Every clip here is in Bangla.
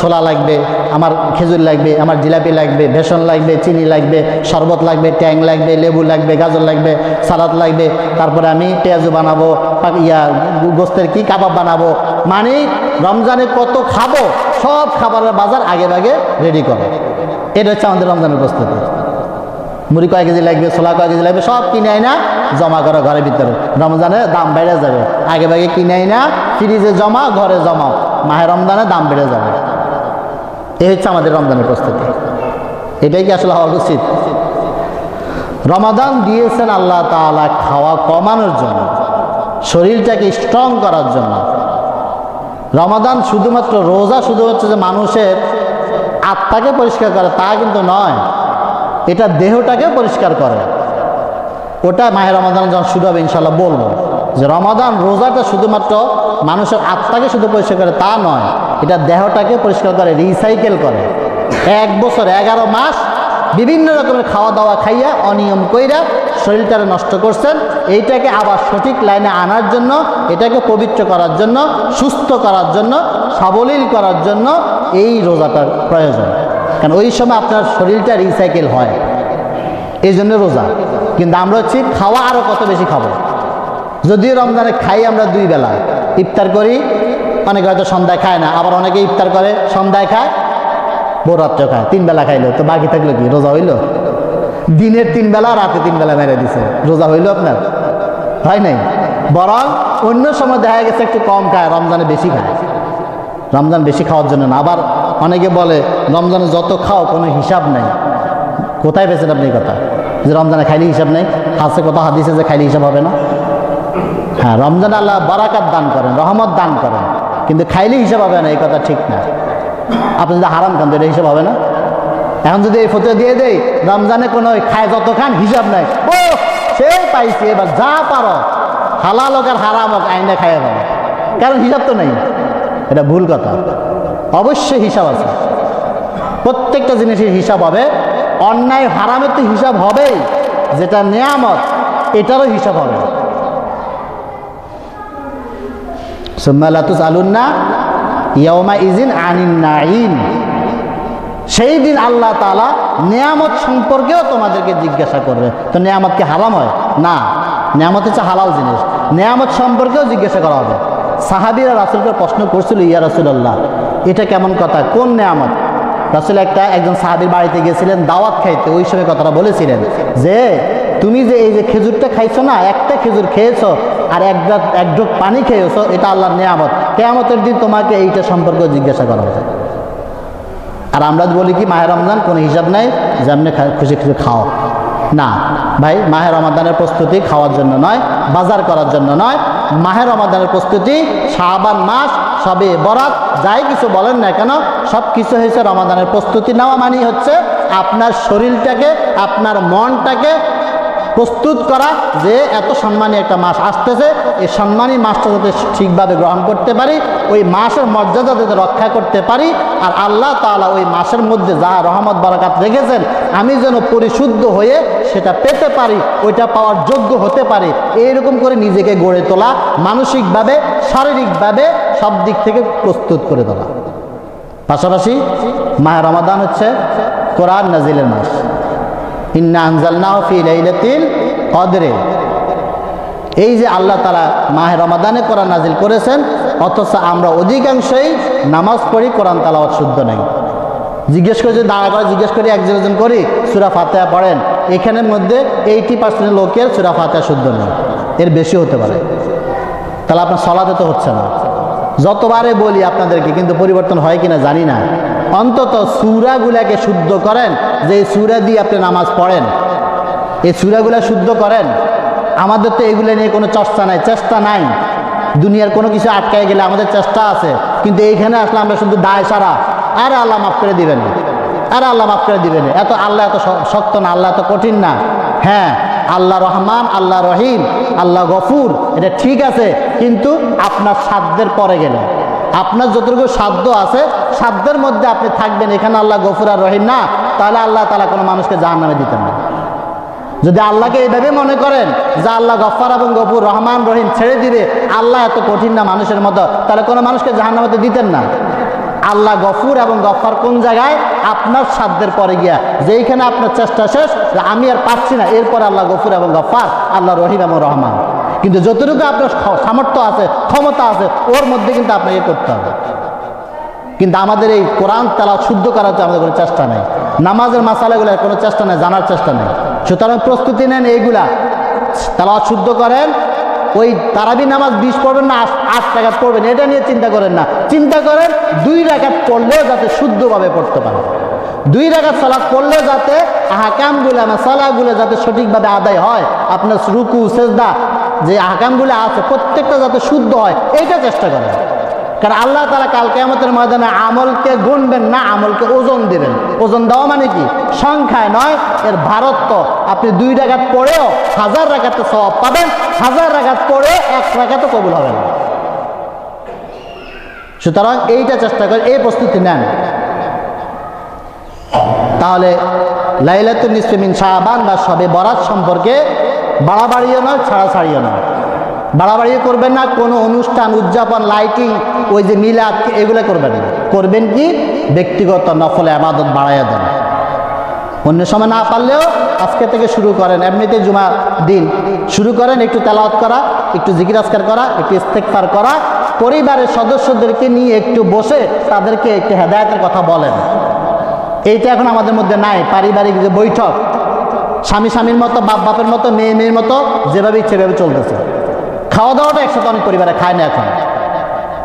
ছোলা লাগবে, আমার খেজুর লাগবে, আমার জিলাপি লাগবে, বেসন লাগবে, চিনি লাগবে, শরবত লাগবে, ট্যাং লাগবে, লেবু লাগবে, গাজর লাগবে, সালাদ লাগবে। তারপরে আমি পেঁয়াজু বানাবো ইয়া, গোস্তের কি কাবাব বানাবো। মানে রমজানে কত খাব, সব খাবারের বাজার আগে ভাগে রেডি করো। এটা হচ্ছে আমাদের রমজানের প্রস্তুতি। মুড়ি কয় কেজি লাগবে, ছোলা কয় কেজি লাগবে, সব কিনে আয় না জমা করো ঘরের ভিতরে। রমজানে দাম বেড়ে যাবে। আগে ভাগে কিনে আয় না ফ্রিজে জমা, ঘরে জমাও। মাহে রমজানে দাম বেড়ে যাবে। এই হচ্ছে আমাদের রমজানের প্রস্তুতি। এটাই কি আসলে হওয়া উচিত? রমাদান দিয়েছেন আল্লাহ তাআলা খাওয়া কমানোর জন্য, শরীরটাকে স্ট্রং করার জন্য। রমাদান শুধুমাত্র রোজা শুধু হচ্ছে যে মানুষের আত্মাকে পরিষ্কার করে, তা কিন্তু নয়, এটা দেহটাকে পরিষ্কার করে। ওটা মাহের রমাদান যখন শুরু হবে ইনশাল্লাহ বলব যে রমাদান রোজাটা শুধুমাত্র মানুষের আত্মাকে শুধু পরিষ্কার করে, তা নয় এটা দেহটাকে পরিষ্কার করে রিসাইকেল করে। এক বছর, এগারো মাস বিভিন্ন রকমের খাওয়া দাওয়া খাইয়া, অনিয়ম কইরা শরীরটাকে নষ্ট করছেন। এইটাকে আবার সঠিক লাইনে আনার জন্য, এটাকে পবিত্র করার জন্য, সুস্থ করার জন্য, সাবলীল করার জন্য এই রোজাটার প্রয়োজন। কারণ ওই সময় আপনার শরীরটা রিসাইকেল হয়। এই জন্য রোজা। কিন্তু আমরা হচ্ছে খাওয়া আরও কত বেশি খাব। যদিও রমজানে খাই আমরা দুই বেলা। ইফতার করি অনেকে হয়তো সন্ধ্যায় খায় না? আবার অনেকে ইফতার করে, সন্ধ্যায় খায় ভোররাত্রে খায়। তিন বেলা খাইলো, তো বাকি থাকল কি? রোজা হইল? দিনের তিন বেলা, রাতে তিন বেলা মেরে দিছে। রোজা হইল আপনার? হয় নাই? বরং অন্য সময় দেখা গেছে একটু কম খায়, রমজানে বেশি খায়। রমজান বেশি খাওয়ার জন্য না। আবার অনেকে বলে, রমজানে যত খাও, কোনো হিসাব নাই। কোথায় পেয়েছেন আপনি কথা? যে রমজানে খাইলে হিসাব নেই? হাসে কথা হাদিসে যে খাইলে হিসাব হবে না? হ্যাঁ রমজান আল্লাহ বারাকাত দান করেন, রহমত দান করেন। কিন্তু খাইলে হিসাব হবে না, এই কথা ঠিক না। আপনি যদি হারাম খান তো এটা হিসাব হবে না। এখন যদি এই ফটো দিয়ে দেই, রমজানে কোনো খায় যত খান, হিসাব নাই। ও, সে পাইছি, এবার যা পারো, হালাল হোক আর হারাম হোক, আইনে খাইয়ে পাবো কারণ হিসাব তো নেই। এটা ভুল কথা। অবশ্যই হিসাব আছে। প্রত্যেকটা জিনিসের হিসাব হবে। অন্যায়, হারামের তো হিসাব হবেই। যেটা নেয়ামত, এটারও হিসাব হবে। সুম্মালাতুস আলুন্না ইয়মা ইজিন আনিন নাইম সেই দিন আল্লাহ তালা নেয়ামত সম্পর্কেও তোমাদেরকে জিজ্ঞাসা করবে। তো নেয়ামত কি হারাম হয়? না, নেয়ামত হচ্ছে হালাল জিনিস। নেয়ামত সম্পর্কেও জিজ্ঞাসা করা হবে। সাহাবিরা রাসুলকে প্রশ্ন করছিল, ইয়া রাসুলাল্লাহ, এটা কেমন কথা? কোন নেয়ামত? রাসুল একটা একজন সাহাবির বাড়িতে গিয়েছিলেন, দাওয়াত খাইতে, ওই সময় কথাটা বলেছিলেন যে তুমি যে এই যে খেজুরটা খাইছো না, একটা খেজুর খেয়েছো আর এক এক ঢোক পানি খেয়েছো, এটা আল্লাহর নেয়ামত। কেয়ামতের দিন তোমাকে এইটা সম্পর্কে জিজ্ঞাসা করা হবে। আর আমরা বলি কি মাহের রমজান, কোনো হিসাব নাই, যে আপনি খুশি খুশি খাও। না, ভাই মাহের রমাদানের প্রস্তুতি খাওয়ার জন্য নয়, বাজার করার জন্য নয়। মাহের রমাদানের প্রস্তুতি, শাবান মাস, সবে বরাত, যাই কিছু বলেন না কেন, সব কিছু হয়েছে রমাদানের প্রস্তুতি। নেওয়া মানেই হচ্ছে আপনার শরীরটাকে, আপনার মনটাকে প্রস্তুত করা যে এত সম্মানী একটা মাস আসতেছে, এই সম্মানী মাসটা যাতে ঠিকভাবে গ্রহণ করতে পারি, ওই মাসের মর্যাদা যাতে রক্ষা করতে পারি, আর আল্লাহ তাআলা ওই মাসের মধ্যে যা রহমত, বারাকাত রেখেছেন, আমি যেন পরিশুদ্ধ হয়ে সেটা পেতে পারি, ওইটা পাওয়ার যোগ্য হতে পারি, এইরকম করে নিজেকে গড়ে তোলা, মানসিকভাবে, শারীরিকভাবে সব দিক থেকে প্রস্তুত করে তোলা। পাশাপাশি মায়ের রমাদান হচ্ছে, কোরআন নাজিলের মাস। ইন্না আনজালনাহ ফি লাইলাতিল কদরে। এই যে আল্লাহ তালা মাহে রমাদানে কোরআন নাজিল করেছেন, অথচ আমরা অধিকাংশই নামাজ পড়ি, কোরআন তালাওয়াত শুদ্ধ নাই। জিজ্ঞেস করে যদি দাঁড়া করে জিজ্ঞেস করি, একজন একজন করি, সুরা ফাতেহা পড়েন। এখানের মধ্যে এইটি পার্সেন্ট লোকের সুরা ফাতেহা শুদ্ধ নেই। এর বেশি হতে পারে। তাহলে আপনার সলাতে তো হচ্ছে না। যতবারে বলি আপনাদেরকে, কিন্তু পরিবর্তন হয় কিনা জানি না। অন্তত সুরাগুলাকে শুদ্ধ করেন, যে এই সুরা দিয়ে আপনি নামাজ পড়েন। এই সুরাগুলা শুদ্ধ করেন। আমাদের তো এগুলো নিয়ে কোনো চর্চা নাই, চেষ্টা নাই। দুনিয়ার কোনো কিছু আটকায় গেলে আমাদের চেষ্টা আছে। কিন্তু এইখানে আসলে আমরা শুধু দায় সারা। আরে আল্লাহ মাফ করে দিবেন। আরে আল্লাহ মাফ করে দিবেন। এত আল্লাহ এত শক্ত না, আল্লাহ এত কঠিন না। হ্যাঁ আল্লাহ রহমান, আল্লাহ রহিম, আল্লাহ গফুর, এটা ঠিক আছে, কিন্তু আপনার সাধ্যের পরে গেলে। আপনার যতটুকু সাধ্য আছে, সাধ্যের মধ্যে আপনি থাকবেন। এখানে আল্লাহ গফুর আর রহিম না, তাহলে আল্লাহ তালা কোনো মানুষকে জাহান নামে দিতেন না। যদি আল্লাহকে এইভাবে মনে করেন যে আল্লাহ গফার এবং গফুর রহমান রহিম ছেড়ে দিবে, আল্লাহ এত কঠিন না মানুষের মতো, তাহলে কোনো মানুষকে জাহান নামাতে দিতেন না। আল্লাহ গফুর এবং গফার কোন জায়গায়? আপনার সাধ্যের পরে গিয়া। যেইখানে আপনার চেষ্টা শেষ, আমি আর পারছি না। এরপর আল্লাহ গফুর এবং গফার আল্লাহ রহিম এবং রহমান। কিন্তু যতটুকু আপনার সামর্থ্য আছে, ক্ষমতা আছে, ওর মধ্যে কিন্তু আপনাকে করতে হবে। কিন্তু আমাদের এই কোরআন তালা শুদ্ধ করার তো আমাদের কোনো চেষ্টা নেই। নামাজের মাসালাগুলোর কোনো চেষ্টা নেই, জানার চেষ্টা নেই। সুতরাং প্রস্তুতি নেন এইগুলা। তালা শুদ্ধ করেন, ওই তারাবি নামাজ বিশ পড়বেন না আট- টাকাত পড়বেন, এটা নিয়ে চিন্তা করেন না। চিন্তা করেন, দুই রাখাত পড়লেও যাতে শুদ্ধভাবে পড়তে পারেন। দুই রাখাত সালাদ পড়লেও যাতে আহকামগুলো মাসালাগুলো যাতে সঠিকভাবে আদায় হয়, আপনার রুকু, সেজদা যে আহকামগুলো আছে, প্রত্যেকটা যাতে শুদ্ধ হয়, এইটা চেষ্টা করেন। কারণ আল্লাহ তালা কাল কেমতের ময়দানে আমলকে গুনবেন না, আমলকে ওজন দেবেন। ওজন দেওয়া মানে কি? সংখ্যায় নয়, এর ভারত্ব। আপনি দুই রাগাত পড়েও হাজার রাগাতে সব পাবেন, হাজার রাগাত পড়ে এক রাগাতে কবুল হবে না। সুতরাং এইটা চেষ্টা করে, এই প্রস্তুতি নেন। তাহলে লাইলাতুল নিসমিন শাহবান বা সবে বরাত সম্পর্কে বাড়াবাড়িও নয়, ছাড়াছাড়িও নয়। বাড়াবাড়িও করবেন না, কোনো অনুষ্ঠান, উদযাপন, লাইটিং, ওই যে মিলাদ, এগুলো করবেন না। করবেন কি? ব্যক্তিগত নফলে আবাদত বাড়াইয়া দেন। অন্য সময় না পারলেও আজকে থেকে শুরু করেন। এমনিতে জুমা দিন। শুরু করেন, একটু তেলাওয়াত করা, একটু আজকার করা, একটু ইস্তেকফার করা। পরিবারের সদস্যদেরকে নিয়ে একটু বসে তাদেরকে একটু হেদায়তের কথা বলেন। এইটা এখন আমাদের মধ্যে নাই। পারিবারিক যে বৈঠক, স্বামী স্বামীর মতো, বাপ বাপের মতো, মেয়ে মেয়ের মতো, যেভাবে ইচ্ছে চলতেছে। খাওয়া দাওয়াটা একসাথে অনেক পরিবারে খায় না এখন।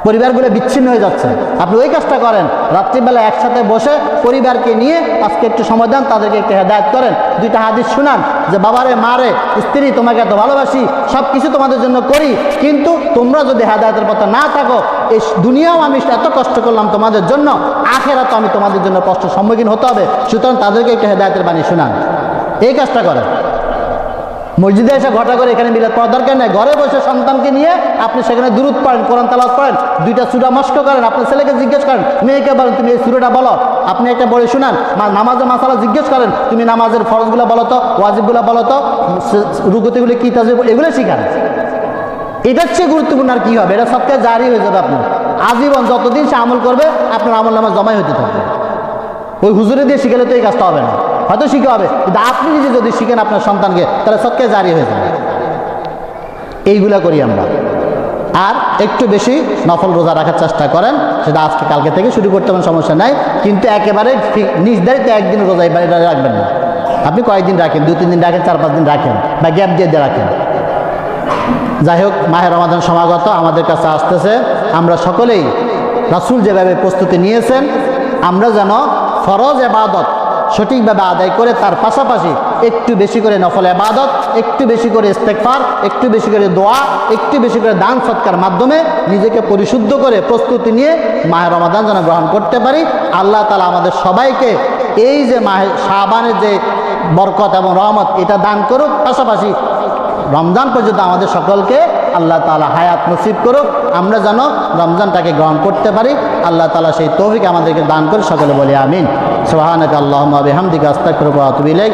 পরিবারগুলো বিচ্ছিন্ন হয়ে যাচ্ছে। আপনি ওই কাজটা করেন, রাত্রিবেলা একসাথে বসে পরিবারকে নিয়ে আজকে একটু সময় দেন, তাদেরকে একটু হেদায়ত করেন। দুইটা হাদিস শুনান যে, বাবারে, মারে, স্ত্রী, তোমাকে এত ভালোবাসি সব কিছু তোমাদের জন্য করি, কিন্তু তোমরা যদি হেদায়তের পথে না থাকো, এই দুনিয়াও আমি এত কষ্ট করলাম তোমাদের জন্য আখেরা তো আমি তোমাদের জন্য কষ্ট সম্মুখীন হতে হবে। সুতরাং তাদেরকে একটু হেদায়তের বাণী শুনান। এই কাজটা করেন। মসজিদে এসে ঘটা করে এখানে মিলাদ পড়ার দরকার নেই। ঘরে বসে সন্তানকে নিয়ে আপনি সেখানে দূরত পড়েন, কোরআন তালাত পড়েন, দুইটা সুরা মস্ক করেন আপনার ছেলেকে জিজ্ঞেস করেন, মেয়েকে বলেন, তুমি এই সুরাটা বলো। আপনি একটা বলে শুনান নামাজের মাসালা জিজ্ঞেস করেন, তুমি নামাজের ফরজগুলো বলো তো, ওয়াজিবগুলো বলো তো রুগতিগুলো কী তাজিব এগুলো শিখান। এটার চেয়ে গুরুত্বপূর্ণ আর কি হবে? এটা সবথেকে জারি হয়ে যাবে আপনার। আজীবন যতদিন সে আমল করবে, আপনার আমল নামা জমাই হতে থাকবে। ওই হুজুরে দিয়ে শিখালে তো এই কাজটা হবে না। হয়তো শিখে হবে। কিন্তু আপনি নিজে যদি শিখেন আপনার সন্তানকে, তাহলে সবকে জারি হয়ে যাবে। এইগুলা করি আমরা। আর একটু বেশি নফল রোজা রাখার চেষ্টা করেন, সেটা আজকে কালকে থেকে শুরু করতে পারেন সমস্যা নাই। কিন্তু একেবারে নির্ধারিত একদিন রোজা এবার রাখবেন না। আপনি কয়েকদিন রাখেন, দু, তিন দিন রাখেন, চার, পাঁচ দিন রাখেন, বা গ্যাপ দিয়ে দিয়ে রাখেন। যাই হোক মাহের রমাদান সমাগত, আমাদের কাছে আসতেছে। আমরা সকলেই রাসুল যেভাবে প্রস্তুতি নিয়েছেন, আমরা যেন ফরজ এবাদত সঠিকভাবে আদায় করে তার পাশাপাশি একটু বেশি করে নফল আবাদত একটু বেশি করে ইস্তেকফার একটু বেশি করে দোয়া, একটু বেশি করে দান সৎকার মাধ্যমে নিজেকে পরিশুদ্ধ করে প্রস্তুতি নিয়ে মাহের রমাদান যেন গ্রহণ করতে পারি। আল্লাহ তালা আমাদের সবাইকে এই যে মাহে শাহবানের যে বরকত এবং রহমত, এটা দান করুক। পাশাপাশি রমজান পর্যন্ত আমাদের সকলকে আল্লাহ তালা হায়াত নসিব করুক। আমরা যেন রমজানটাকে গ্রহণ করতে পারি। আল্লাহ তালা সেই তৌফিক আমাদেরকে দান করে সকলে বলি আমিন। সোহানক আল্লাহ হামদিকে আস্তাক আতুবিলেক